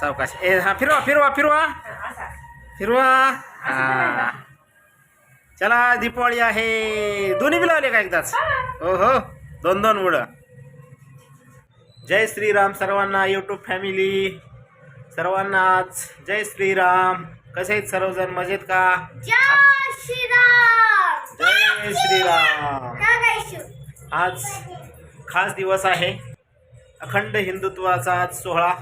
सावकाश. ए हा फिरवा फिरवा फिरवा. फिरवा. हा. चला दीपावली आहे. दोन्ही बी लावले का एकदाच? हो हो. दोन दोन उड जय श्रीराम सर्वांना यूट्यूब फॅमिली सर्वांनाच जय श्रीराम. कसे आहेत सर्वजण? मजेत का? जय श्रीराम. जय श्रीराम. नागायशू आज खास दिवस आहे. अखंड हिंदुत्वाचा आज सोहळा.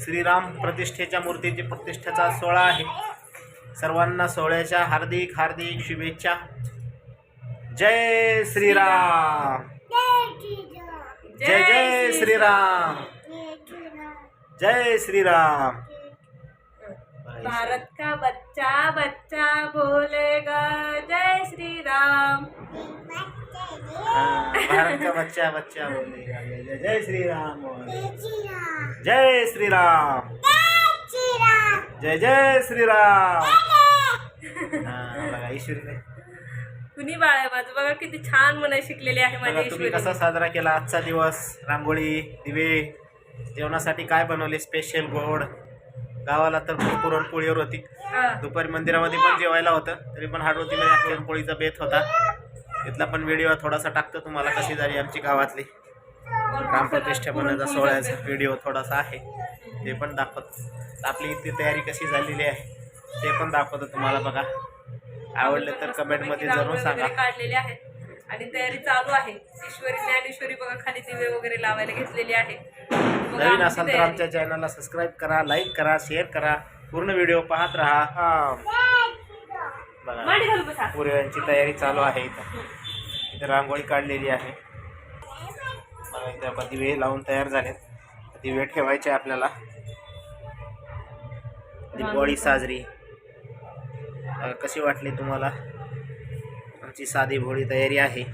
श्रीराम प्रतिष्ठेच्या मूर्तीची प्रतिष्ठेचा सोहळा आहे. सर्वांना सोहळ्याच्या हार्दिक हार्दिक शुभेच्छा. जय श्रीराम. जय जय श्रीराम. जय श्रीराम. भारत का बच्चा बच्चा बोलेगा जय श्री राम भारत का बच्चा बच्चा बोलेगा जय जय जय श्रीराम. जय श्रीराम. जय जय श्रीराम. हा, बघा ईश्वरीने. कुणी बाळ माझं? बघा किती छान म्हणाय शिकलेली आहे माझी बघा तुम्ही ईश्वरी कसा साजरा केला आजचा दिवस? रांगोळी दिवे जेवणासाठी काय बनवले? स्पेशल गोड. गावाला तर पुरणपोळीवर होती. दुपारी मंदिरामध्ये पण जेवायला होतं तरी पण हाडवतीमध्ये पुरणपोळीचा बेत होता. तिथला पण व्हिडिओ थोडासा टाकतो तुम्हाला कशी झाली आमची गावातली. ग्रामप्रतिष्ठापनाचा सोहळ्याचा व्हिडिओ थोडासा आहे. ते पण दाखवतो. आपली इथली तयारी कशी झालेली आहे ते पण दाखवतो तुम्हाला बघा. आवडलं तर कमेंटमध्ये जरूर सांगा. काढलेले आहेत आणि तयारी चालू आहे. ईश्वरी ज्ञानेश्वरी बघा खाली दिवे वगैरे लावायला घेतलेली आहे. नवीन असाल तर. आमच्या चॅनलला सबस्क्राईब करा लाईक करा शेअर करा. पूर्ण व्हिडिओ पाहत राहा. हा. बघा. पुऱ्यांची तयारी चालू आहे इथं. इथं रांगोळी काढलेली आहे. आपण दिवे लावून तयार झालेत. दिवे ठेवायचे आपल्याला. दिवाळी साजरी. कशी वाटली तुम्हाला? आमची साधी भोळी तयारी आहे.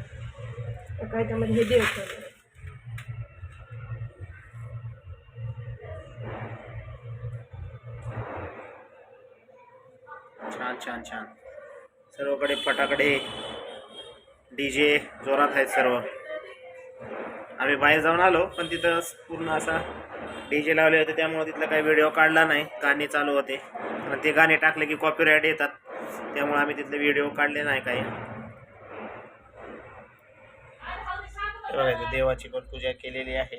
छान छान छान. सर्वकडे फटाकडे डी जे जोरात आहेत सर्व. आम्ही बाहेर जाऊन आलो पण तिथं पूर्ण असा डी जे लावले होते त्यामुळे तिथला काही व्हिडिओ काढला नाही. गाणे चालू होते. आणि ते गाणे टाकले की कॉपीराईट येतात. त्यामुळे आम्ही तिथले व्हिडिओ काढले नाही काही. बघा देवाची पण पूजा केलेली आहे.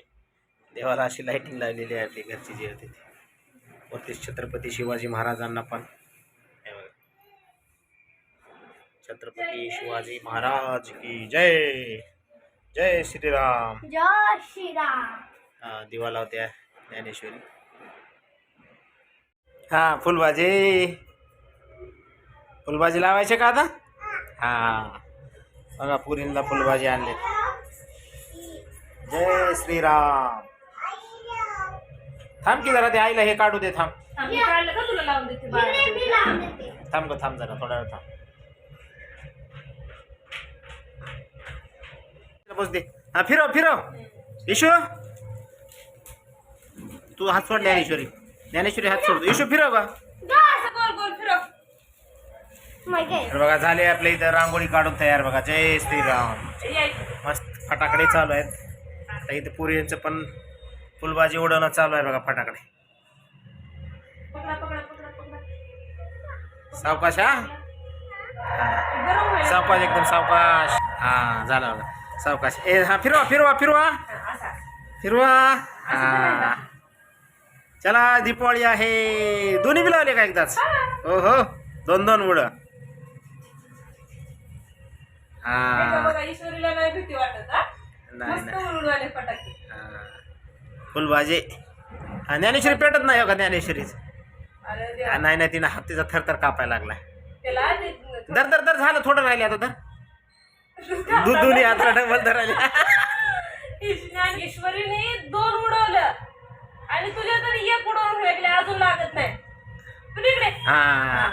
देवाला अशी लाईटिंग लावलेली आहे आपली घरची जी होती ती. वरती छत्रपती शिवाजी महाराजांना पण. छत्रपती शिवाजी महाराज की जय! जय श्रीराम. जय श्रीराम. हा दिवा लावते आहे ज्ञानेश्वरी. हा फुलभाजी फुलभाजी लावायचे का आता? हा. बघा पुरीला फुलभाजी आणले जय श्रीराम. थांब की जरा ते आईला हे काढू दे थांब. थांब, मी काढलं का थांब जरा थोडा वेळ थांब. बस दे हा फिरव फिरव. ईशू तू हात सोड ज्ञानेश्वरी. ज्ञानेश्वरी हात सोड. ईशू फिरव का असं गोल गोल फिरव. माहिती आहे. तर बघा झाले आपल्या इथं रांगोळी काढून तयार बघा. जय श्रीराम. मस्त फटाकडे चालू आहेत. आता इथं पुरीचं पण फुलबाजी उडवणं चालू आहे बघा फटाकडे. सावकाश हा? सावकाश एकदम सावकाश. हा झालं बघा. सावकाश. ए हा फिरवा फिरवा फिरवा. फिरवा. हा. चला दीपावली आहे. दोन्ही बी लावले का एकदाच? हो हो. दोन दोन उड हे. नाही नाही. हा. फुलभाजी हा ज्ञानेश्वरी पेटत नाही हो का ज्ञानेश्वरीच? नाही नाही तिनं हात तिचा थरथर कापायला ते- दर दर दर झालं थोडं राहिले आता तर दूध दोन्ही हात डबल धर राहिले ईश- ईश्वरीने दोन उडवलं. आणि तुझ्या तरी एक उडवून फेकले अजून लागत नाही. हा.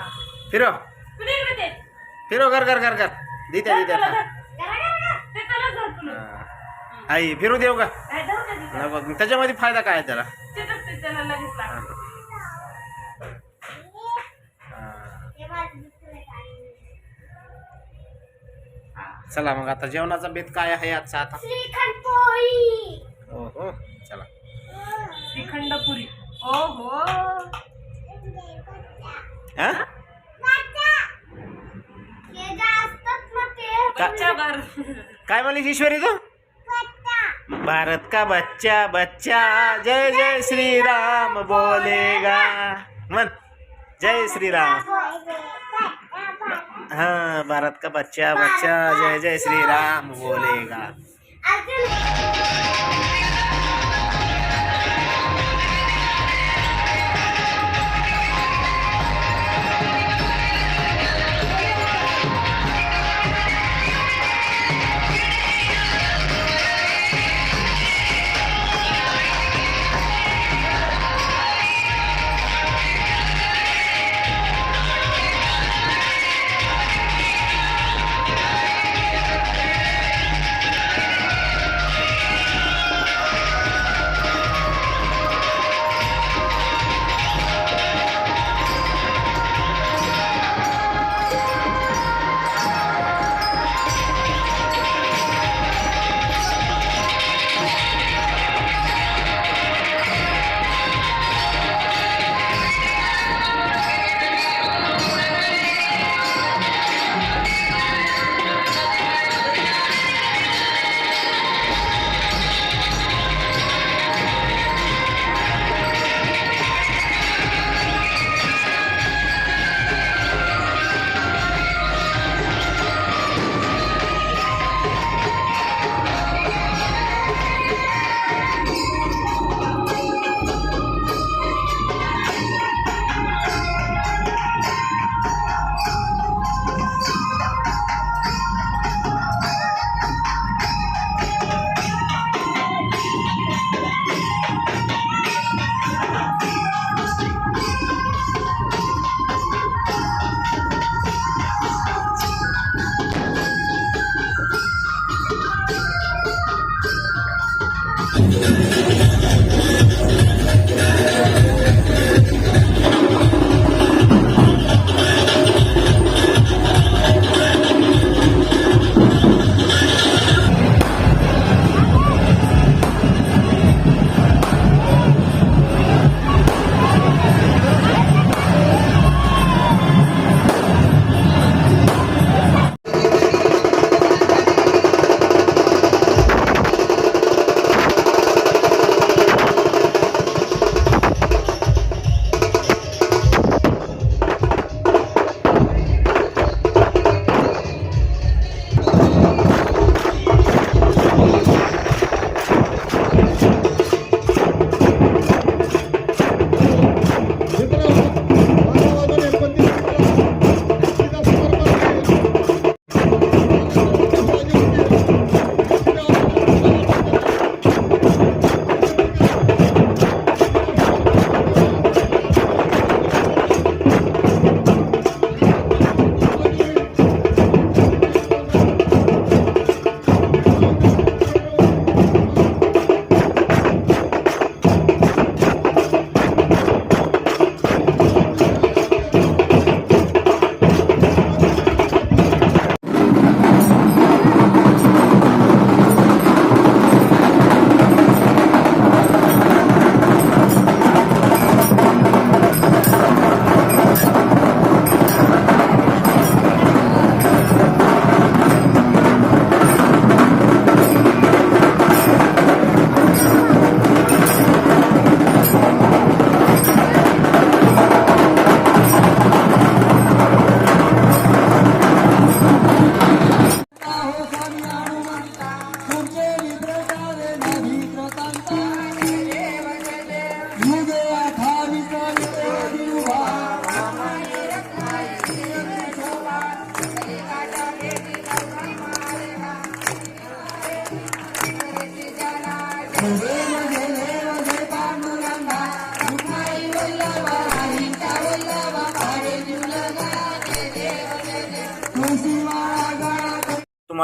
ते? फिरव कर कर कर कर देत्या धर त्याला देत्या धर. ते त्याला धर तुला. आई फिरू देऊ का? धर? नको. त्याच्यामध्ये फायदा काय आहे त्याला? चिटकते त्याला लगेच लागतं. चला मग आता जेवणाचा बेत काय आहे आजचा आता? श्रीखंड पोळी हो? हो चला श्रीखंड पुरी ओहो हा बार. काय म्हणलीस ईश्वरी तू? भारत का बच्चा बच्चा? जय जय श्री राम बोलेगा. म्हण. जय श्री राम हाँ भारत का बच्चा बच्चा जय जय श्री राम बोलेगा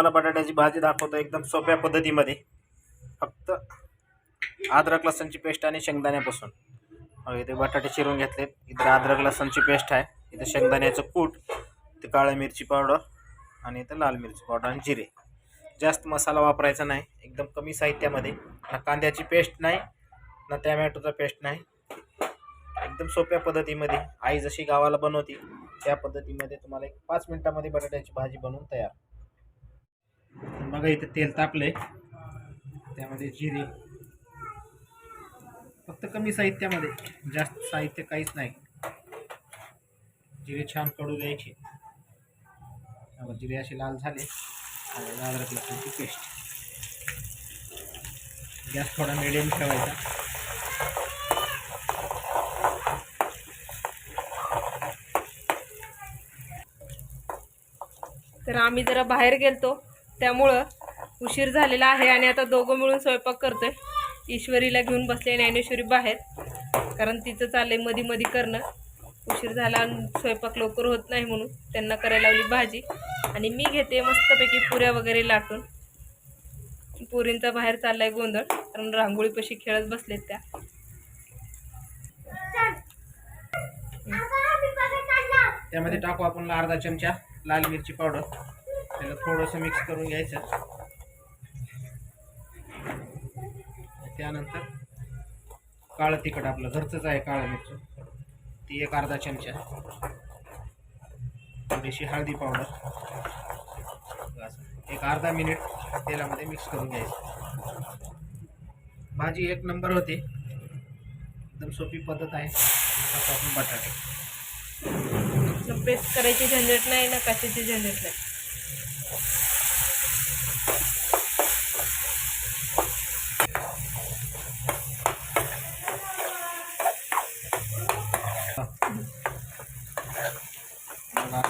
तुम्हाला बटाट्याची भाजी दाखवतो एकदम सोप्या पद्धतीमध्ये. फक्त अद्रक लसणची पेस्ट आणि शेंगदाण्यापासून. इथे बटाटे चिरून घेतलेत. इथं अद्रक लसणची पेस्ट आहे. इथं शेंगदाण्याचं कूट इथं काळी मिरची पावडर आणि इथं लाल मिरची पावडर आणि जिरे. जास्त मसाला वापरायचा नाही. एकदम कमी साहित्यामध्ये. ना कांद्याची पेस्ट नाही ना टॅमॅटोचा पेस्ट नाही. एकदम सोप्या पद्धतीमध्ये. आई जशी गावाला बनवते त्या पद्धतीमध्ये तुम्हाला एक पाच मिनिटामध्ये बटाट्याची भाजी बनवून तयार. बघा इथं तेल तापले त्यामध्ये जिरे. फक्त कमी साहित्यामध्ये. जास्त साहित्य काहीच नाही. जिरे छान कडू द्यायचे. जिरे असे लाल झाले. अद्रक लसूणची पेस्ट गॅस थोडा मिडियम ठेवायचा. तर आम्ही जरा बाहेर गेलतो. त्यामुळं उशीर झालेला आहे आणि आता दोघं मिळून स्वयंपाक करतोय. ईश्वरीला घेऊन बसले ज्ञानेश्वरी बाहेर. कारण तिचं चाललंय मधी मधी करणं. उशीर झाला आणि स्वयंपाक लवकर होत नाही म्हणून त्यांना करायला लावली भाजी. आणि मी घेते मस्तपैकी पुऱ्या वगैरे लाटून. पुरींचा बाहेर चाललाय गोंधळ. कारण रांगोळीपाशी खेळत बसलेत त्या. त्यामध्ये टाकू आपण अर्धा चमचा लाल मिरची पावडर. त्याला थोडंसं मिक्स करून घ्यायचं. त्यानंतर काळं तिखट आपलं घरचंच आहे काळं मिरची. ती एक अर्धा चमचा. थोडीशी हळदी पावडर. असं एक अर्धा मिनिट तेलामध्ये मिक्स करून घ्यायचं. भाजी एक नंबर होते. एकदम सोपी पद्धत आहे. बटाटे. पेस्ट करायची झंझट नाही ना कशाची झंझट नाही.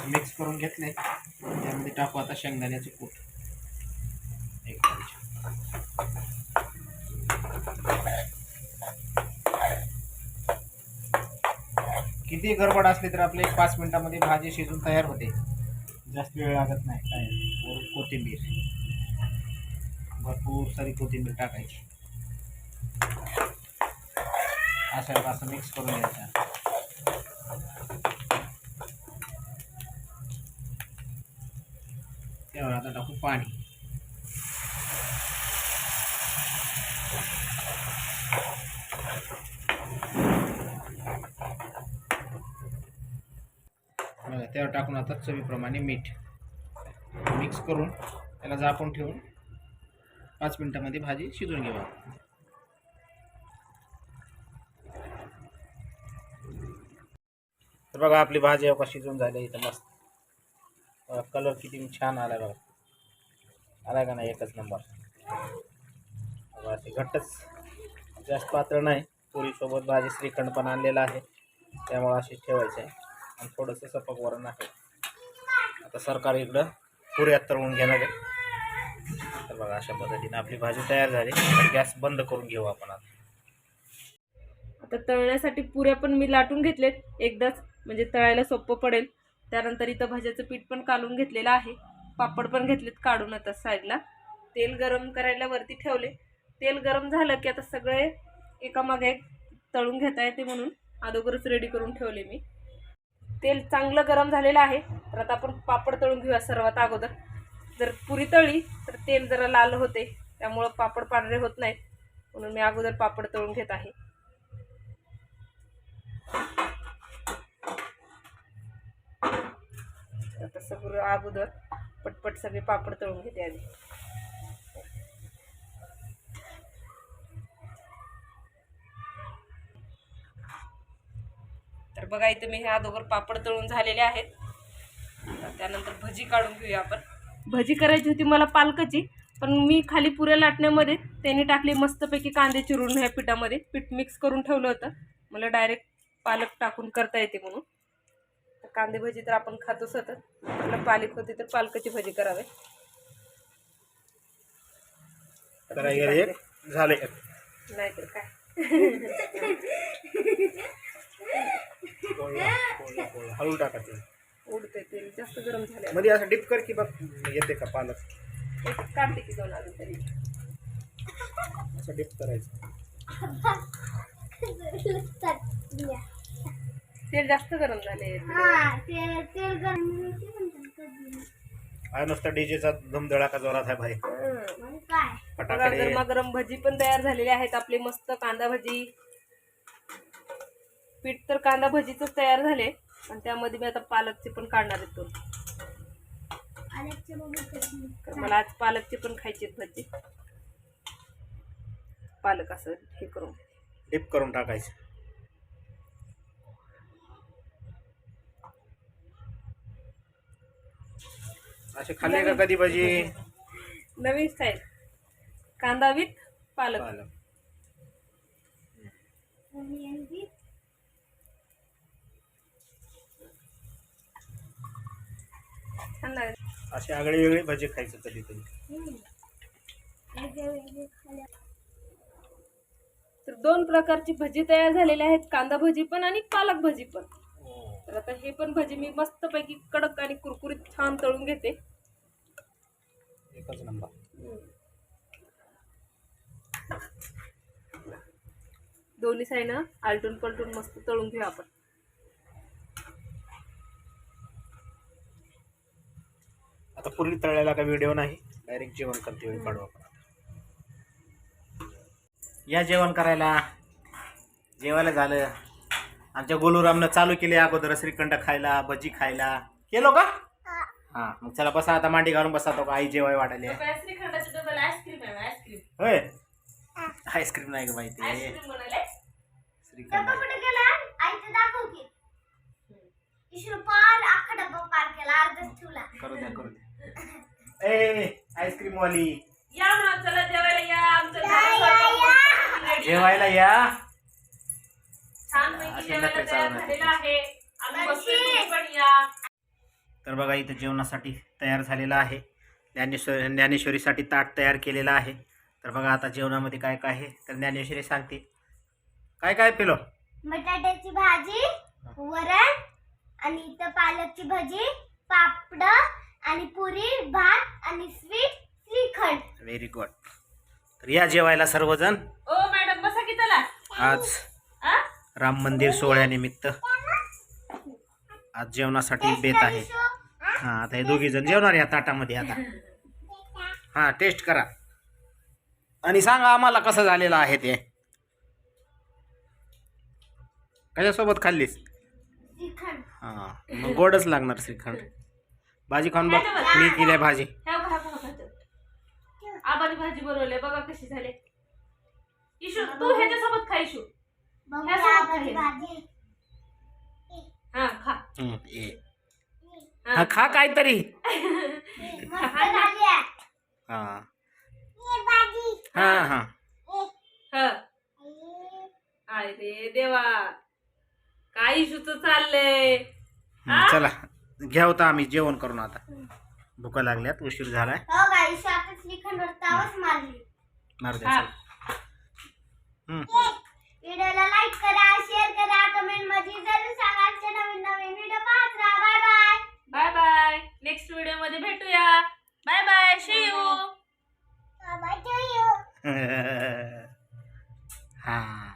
मिक्स करून घेतले त्यामध्ये टाकू आता शेंगदाण्याचे कूट. एक किती गडबड असली तर आपले एक पाच मिनिटामध्ये भाजी शिजून तयार होते. जास्त वेळ लागत नाही. कोथिंबीर. भरपूर सारी कोथिंबीर टाकायची. असं असं मिक्स करून घ्यायचं त्यावर आता टाकू पाणी. त्यावर टाकून आता चवीप्रमाणे मीठ. मिक्स करून त्याला झाकून ठेवून पाच मिनटामध्ये भाजी शिजून घेऊ तर बघा आपली भाजी अवका शिजून झाली इथं मस्त. बघा, कलर किती छान आला बघा. आला का नाही एकच नंबर ते घट्टच जास्त पात्र नाही. पोळीसोबत भाजी श्रीखंड पण आणलेला आहे. त्यामुळं अशी ठेवायचं आहे. आणि थोडंसं सपक वरण आहे. आता सरकार इकडं पुऱ्यात तळून घेणार आहे. तर बघा अशा पद्धतीने आपली भाजी तयार झाली. गॅस बंद करून घेऊ आपण आता. आता तळण्यासाठी पुऱ्या पण मी लाटून घेतलेत. एकदाच म्हणजे तळायला सोपं पडेल. त्यानंतर इथं भाज्याचं पीठ पण काढून घेतलेलं आहे. पापड पण घेतलेत काढून आता साईडला. तेल गरम करायला वरती ठेवले. तेल गरम झालं की आता सगळे एकामागे एक तळून घेता येते म्हणून. अगोदरच रेडी करून ठेवले मी. तेल चांगलं गरम झालेलं आहे. तर आता आपण पापड तळून घेऊया सर्वात अगोदर. जर पुरी तळली तर तेल जरा लाल होते. त्यामुळं पापड पांढरे होत नाहीत. म्हणून मी अगोदर पापड तळून घेत आहे. आता सगळं अगोदर पटपट सगळे पापड तळून घेते आधी बघा इथे मी हे अगोदर पापड तळून झालेले आहेत. आता त्यानंतर भजी काढून घेऊया आपण. भजी करायची होती मला पालकाची पण मी खाली पुऱ्या लाटण्यामध्ये त्यांनी टाकली मस्तपैकी कांदे चिरून ह्या पिठामध्ये. पीठ मिक्स करून ठेवलं होतं. मला डायरेक्ट पालक टाकून करता येते म्हणून. तर कांदे भजी तर आपण खातो सतत. मला पालक होती तर पालकाची भजी करावे. झाले. नाहीतर काय? हळू टाका ते. उडते तेल जास्त गरम झाले मध्ये असं डिप कर की बघ येते का पालक. काढते की दोन अजून तरी. असं डिप करायचं. तेल जास्त गरम झाले हा हा नुसता डीजेचा धुमधडाका जोरात आहे भाई. बघा फटाकडे. गरमागरम भजी पण तयार झालेली आहेत. आपली मस्त कांदा भजी. पीठ तर कांदा भजीचंच तयार झाले आणि त्यामध्ये मी आता पालकचे पण काढणार. कारण मला आज पालकचे पण खायचे आहेत भजी. पालक असं हे करून. डिप करून टाकायचं. असे खाल्ले का कधी भजी? नवीन स्टाईल कांदा विथ पालक. पालक. छान लागेल असे आगळे वेगळे भजी खायचं. वेगळे-वेगळे खाल्या. तर दोन प्रकारची भजी तयार झालेली आहेत. कांदा भजी पण आणि पालक भजी पण. तर आता हे पण भजी मी मस्तपैकी कडक आणि कुरकुरीत छान तळून घेते. एकच नंबर. दोन्ही साईडनं आलटून पलटून मस्त तळून घेऊ आपण. आता पूर्वी तळलेला का व्हिडिओ नाही. डायरेक्ट जेवण करते वेळी काढू आपण या जेवण करायला जेवायला झालं. आमच्या गोलूरामनं चालू केले अगोदर श्रीखंड खायला भजी खायला. केलो का? हा. मग चला बसा आता मांडी घालून बसा तो का आई जेवाय वाढायला आईस्क्रीम होय? आईस्क्रीम नाही का. माहिती श्रीखंड करू द्या करू द्या. ए आईस्क्रीम वाली. या म्हणा चला जेवायला या. आमचं जेवायला या. जेवायला तयार झालेलं आहे. आम्ही बसलोय, तुम्ही पण या. तर बघा इथं जेवणासाठी तयार झालेला आहे. ज्ञानेश्वर ज्ञानेश्वरीसाठी ताट तयार केलेलं आहे. तर बघा आता जेवणामध्ये काय काय आहे? तर ज्ञानेश्वरी सांगते. काय काय पिलो? बटाट्याची भाजी वरण आणि इथं पालकची भाजी पापड आणि पुरी भात आणि स्वीट श्रीखंड. व्हेरी गुड तर या जेवायला सर्वजण? ओ मॅडम बसा की चला. आज आ? राम मंदिर सोहळ्यानिमित्त. आज जेवणासाठी बेत आहे. हां आता हे दोघी जण जेवणार या ताटामध्ये आता. हां टेस्ट करा. आणि सांगा आम्हाला कसं झालेलं आहे ते. कशासोबत खाल्लीस? श्रीखंड. हां मग गोडच लागणार श्रीखंड. भाजी खाऊन बघ. मी केली भाजी. आबानी भाजी बनवली बघा कशी झाली. इशू तू ह्याच्यासोबत खा इशू. हा खा. काहीतरी. हां. हां हां. हा. अरे देवा. काय इशूच चाललंय हं, चला. घ्या होता आम्ही जेवण करून आता. भुका लागल्यात उशीर झालाय. हो गाई मारली. मारू द्या. चला. व्हिडिओला लाईक करा शेअर करा कमेंटमध्ये जरूर सांगा. आजचे नवीन नवीन व्हिडिओ पाहत राहा. Bye bye bye bye next व्हिडिओमध्ये भेटूया. Bye bye see you bye to you हा.